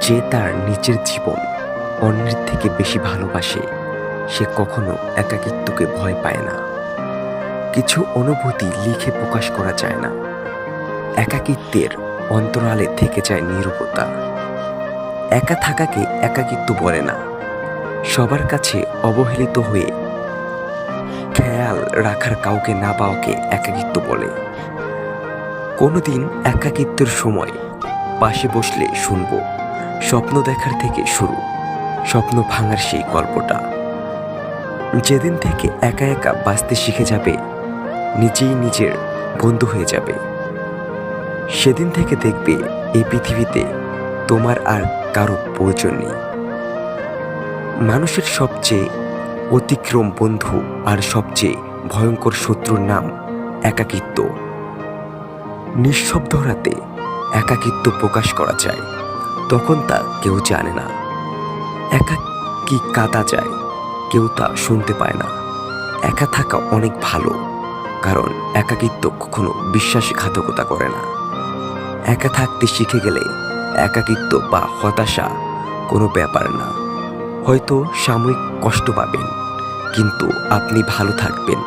যে তার নিজের জীবন অন্যের থেকে বেশি ভালোবাসে, সে কখনো একাকিত্বকে ভয় পায় না। কিছু অনুভূতি লিখে প্রকাশ করা যায় না। একাকিত্বের অন্তরালে থেকে যায় নীরবতা একা থাকাকে একাকিত্ব বলে না। সবার কাছে অবহেলিত হয়ে খেয়াল রাখার কাউকে না পাওয়াকে একাকিত্ব বলে। কোনোদিন একাকিত্বের সময় পাশে বসলে শুনব। স্বপ্ন দেখার থেকে শুরু, স্বপ্ন ভাঙার সেই গল্পটা। যেদিন থেকে একা একা বাঁচতে শিখে যাবে, নিজেই নিজের বন্ধু হয়ে যাবে। সেদিন থেকে দেখবে এই পৃথিবীতে তোমার আর কারও প্রয়োজন নেই। মানুষের সবচেয়ে অতিক্রম বন্ধু আর সবচেয়ে ভয়ঙ্কর শত্রুর নাম একাকিত্ব। নিঃশব্দ রাতে একাকিত্ব প্রকাশ করা যায়। তখন তা কেউ জানে না। একা কি কাঁদা যায়, কেউ তা শুনতে পায় না। একা থাকা অনেক ভালো, কারণ একাকিত্ব কখনো বিশ্বাসঘাতকতা করে না। একা থাকতে শিখে গেলে একাকিত্ব বা হতাশা কোনো ব্যাপার না। হয়তো সাময়িক কষ্ট পাবেন, কিন্তু আপনি ভালো থাকবেন।